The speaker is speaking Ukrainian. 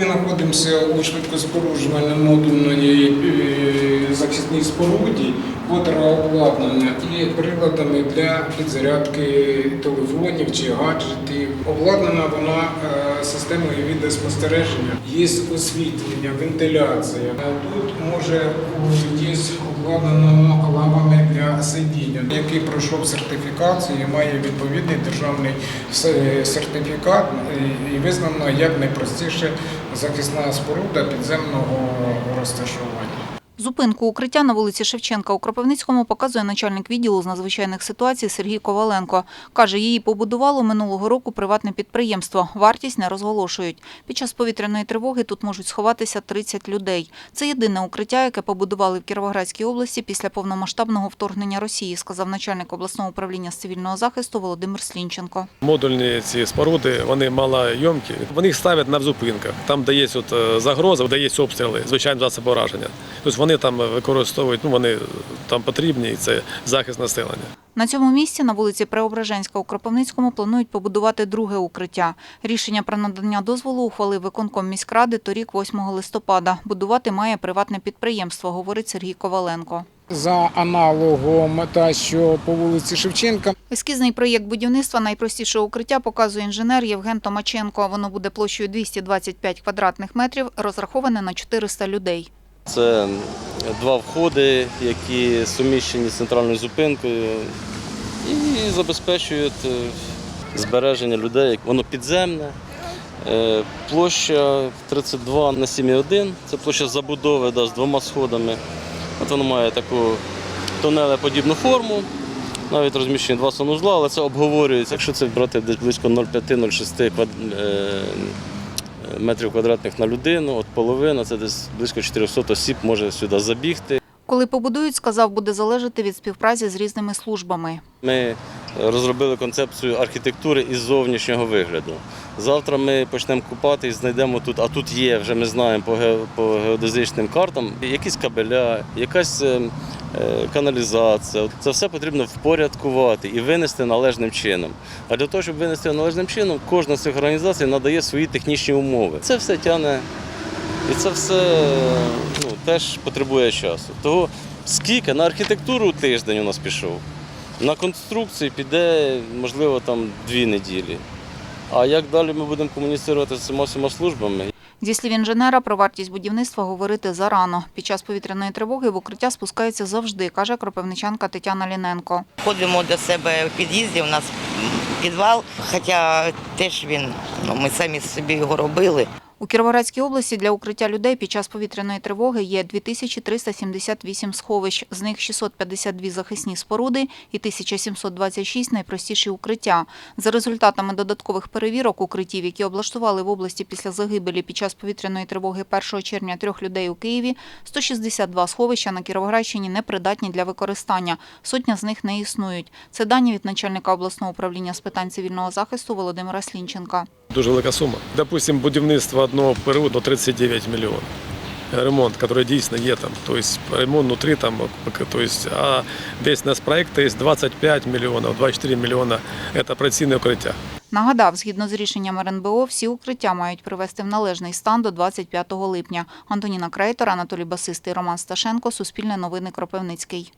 Ми знаходимося у швидкоспоружувально-модульній е, захисній споруді, котра обладнана і приладами для підзарядки телефонів чи гаджетів. Обладнана вона е, системою відеоспостереження. Є освітлення, вентиляція. Тут може є для сидіння, який пройшов сертифікацію, має відповідний державний сертифікат і визнано як найпростіше захисна споруда підземного розташування. Зупинку укриття на вулиці Шевченка у Кропивницькому показує начальник відділу з надзвичайних ситуацій Сергій Коваленко. Каже, її побудувало минулого року приватне підприємство. Вартість не розголошують. Під час повітряної тривоги тут можуть сховатися 30 людей. Це єдине укриття, яке побудували в Кіровоградській області після повномасштабного вторгнення Росії, сказав начальник обласного управління з цивільного захисту Володимир Слінченко. Модульні ці споруди вони малойомкі. Вони їх ставлять на зупинках, там, от е, загроза, є обстріли, звичайно, засоби ураження. Тобто вони там використовують, ну вони там потрібні, і це захист населення. На цьому місці на вулиці Преображенська у Кропивницькому планують побудувати друге укриття. Рішення про надання дозволу ухвалив виконком міськради торік 8 листопада. Будувати має приватне підприємство, говорить Сергій Коваленко. За аналогом та що по вулиці Шевченка Ескізний проєкт будівництва найпростішого укриття показує інженер Євген Томаченко. Воно буде площею 225 квадратних метрів, розраховане на 400 людей. Це два входи, які суміщені з центральною зупинкою і забезпечують е, збереження людей. Воно підземне. Е, Площа 32 на 7,1. Це площа забудови да, з двома сходами. От воно має таку тунелеподібну форму. Навіть розміщені два санузла, але це обговорюється. Якщо це брати десь близько 0,5-0,6 квад... е, метрів квадратних на людину, от половина, це десь близько 400 осіб може сюди забігти. Коли побудують, сказав, буде залежати від співпраці з різними службами. Ми розробили концепцію архітектури із зовнішнього вигляду. Завтра ми почнемо купати і знайдемо тут, а тут є, вже ми знаємо по, ге- геодезичним картам, якісь кабеля, якась е, е, каналізація. Це все потрібно впорядкувати і винести належним чином. А для того, щоб винести належним чином, кожна з цих організацій надає свої технічні умови. Це все тягне і це все ну, теж потребує часу. Того скільки на архітектуру тиждень у нас пішов, на конструкції піде, можливо, там дві неділі. А як далі ми будемо комуніцирувати з всіма службами? Зі слів інженера, про вартість будівництва говорити зарано. Під час повітряної тривоги в укриття спускається завжди, каже кропивничанка Тетяна Ліненко. Ходимо до себе в під'їзді, у нас підвал, хоча теж він, ну, ми самі собі його робили. У Кіровоградській області для укриття людей під час повітряної тривоги є 2378 сховищ, з них 652 захисні споруди і 1726 найпростіші укриття. За результатами додаткових перевірок укриттів, які облаштували в області після загибелі під час повітряної тривоги 1 червня трьох людей у Києві, 162 сховища на Кіровоградщині непридатні для використання. Сотня з них не існують. Це дані від начальника обласного управління з питань цивільного захисту Володимира Слінченка. Дуже велика сума. Допустим, будівництво одного до 39 мільйонів. Ремонт, який дійсно є там, тобто ремонт внутрі там, тобто, а десь на проєкт є 25 мільйонів, 24 мільйона – це операційне укриття. Нагадав, згідно з рішенням РНБО, всі укриття мають привести в належний стан до 25 липня. Антоніна Крейтор, Анатолій Басистий, Роман Сташенко, Суспільне новини Кропивницький.